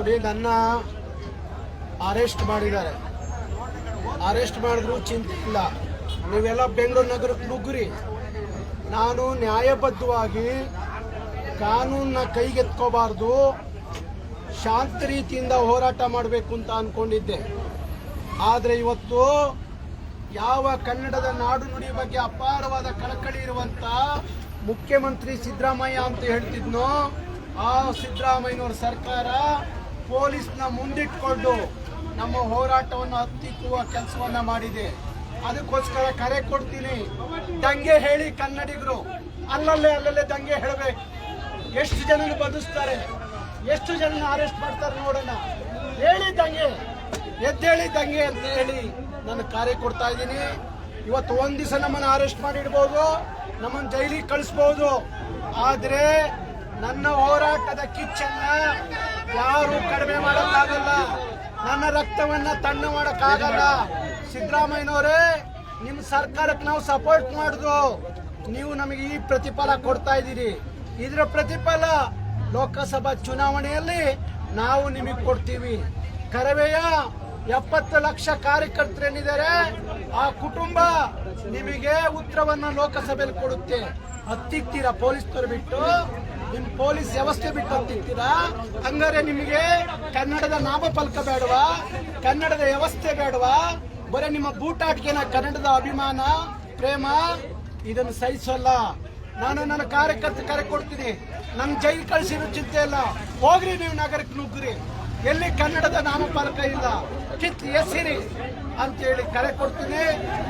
ನೋಡಿ, ನನ್ನ ಅರೆಸ್ಟ್ ಮಾಡಿದ್ದಾರೆ. ಅರೆಸ್ಟ್ ಮಾಡಿದ್ರು, ಚಿಂತೆ ಇಲ್ಲ. ನೀವೆಲ್ಲ ಬೆಂಗಳೂರು ನಗರಕ್ಕೆ ನುಗ್ಗುರಿ. ನಾನು ನ್ಯಾಯಬದ್ಧವಾಗಿ ಕಾನೂನನ್ನ ಕೈಗೆತ್ಕೋಬಾರ್ದು, ಶಾಂತ ರೀತಿಯಿಂದ ಹೋರಾಟ ಮಾಡಬೇಕು ಅಂತ ಅಂದ್ಕೊಂಡಿದ್ದೆ ಆದರೆ ಇವತ್ತು ಯಾವ ಕನ್ನಡದ ನಾಡು ನುಡಿ ಬಗ್ಗೆ ಅಪಾರವಾದ ಕಳಕಳಿ ಇರುವಂತ ಮುಖ್ಯಮಂತ್ರಿ ಸಿದ್ದರಾಮಯ್ಯ ಅಂತ ಹೇಳ್ತಿದ್ನೋ, ಆ ಸಿದ್ದರಾಮಯ್ಯನವ್ರ ಸರ್ಕಾರ ಪೊಲೀಸ್ನ ಮುಂದಿಟ್ಕೊಂಡು ನಮ್ಮ ಹೋರಾಟವನ್ನು ಹತ್ತಿಕ್ಕುವ ಕೆಲಸವನ್ನ ಮಾಡಿದೆ. ಅದಕ್ಕೋಸ್ಕರ ಕರೆ ಕೊಡ್ತೀನಿ. ದಂಗೆ ಹೇಳಿ ಕನ್ನಡಿಗರು. ಅಲ್ಲಲ್ಲೇ ಅಲ್ಲಲ್ಲೇ ದಂಗೆ ಹೇಳಬೇಕು. ಎಷ್ಟು ಜನನ ಬದುಸ್ತಾರೆ ಎಷ್ಟು ಜನನ ಅರೆಸ್ಟ್ ಮಾಡ್ತಾರೆ ನೋಡೋಣ. ಹೇಳಿ ದಂಗೆ. ಎದ್ದೇಳಿ ದಂಗೆ ಅಂತ ಹೇಳಿ ನಾನು ಕಾರ್ಯ ಕೊಡ್ತಾ ಇದ್ದೀನಿ. ಇವತ್ತು ಒಂದು ದಿವಸ ನಮ್ಮನ್ನ ಅರೆಸ್ಟ್ ಮಾಡಿಡ್ಬೋದು. ನಮ್ಮನ್ನ ಜೈಲಿಗೆ ಕಳಿಸ್ಬೋದು. ಆದರೆ ನನ್ನ ಹೋರಾಟದ ಕಿಚ್ಚನ್ನ ಯಾರು ಕಡಿಮೆ ಮಾಡೋಕ್ಕಾಗಲ್ಲ. ನನ್ನ ರಕ್ತವನ್ನ ತಣ್ಣ ಮಾಡೋಕ್ಕಾಗಲ್ಲ. ಸಿದ್ದರಾಮಯ್ಯನವರೇ ನಿಮ್ಮ ಸರ್ಕಾರಕ್ಕೆ ನಾವು ಸಪೋರ್ಟ್ ಮಾಡಿದ್ರು ನೀವು ನಮಗೆ ಈ ಪ್ರತಿಫಲ ಕೊಡ್ತಾ ಇದ್ದೀರಿ. ಇದರ ಪ್ರತಿಫಲ ಲೋಕಸಭಾ ಚುನಾವಣೆಯಲ್ಲಿ ನಾವು ನಿಮಗೆ ಕೊಡ್ತೀವಿ. ಕರವೆಯ ಎಪ್ಪತ್ತು ಲಕ್ಷ ಕಾರ್ಯಕರ್ತರೇನಿದ್ದಾರೆ ಆ ಕುಟುಂಬ ನಿಮಗೆ ಉತ್ತರವನ್ನ ಲೋಕಸಭೆಯಲ್ಲಿ ಕೊಡುತ್ತೆ. ಹತ್ತಿಕ್ತೀರಾ ಪೊಲೀಸ್ನವ್ರು ಬಿಟ್ಟು? ನಿಮ್ ಪೊಲೀಸ್ ವ್ಯವಸ್ಥೆ ಬಿಟ್ಟು ಅಂತಿರ್ತೀರಾ ಹಂಗಾರೆ ನಿಮಗೆ ಕನ್ನಡದ ನಾಮಫಲಕ ಬೇಡವಾ? ಕನ್ನಡದ ವ್ಯವಸ್ಥೆ ಬೇಡವಾ? ಬರೀ ನಿಮ್ಮ ಬೂಟಾಟಿಕೆನ ಕನ್ನಡದ ಅಭಿಮಾನ, ಪ್ರೇಮ, ಇದನ್ನು ಸಹಿಸಲ್ಲ. ನಾನು ನನ್ನ ಕಾರ್ಯಕರ್ತ ಕರೆ ಕೊಡ್ತೀನಿ. ನನ್ನ ಜೈಲು ಕಳಿಸಿರೋ ಚಿಂತೆ ಇಲ್ಲ. ಹೋಗ್ರಿ ನೀವು ನಗರಕ್ಕೆ ನುಗ್ಗ್ರಿ. ಎಲ್ಲಿ ಕನ್ನಡದ ನಾಮಫಲಕ ಇಲ್ಲ. ಕಿತ್ ಎಸಿರಿ ಅಂತೇಳಿ ಕರೆ ಕೊಡ್ತೀನಿ.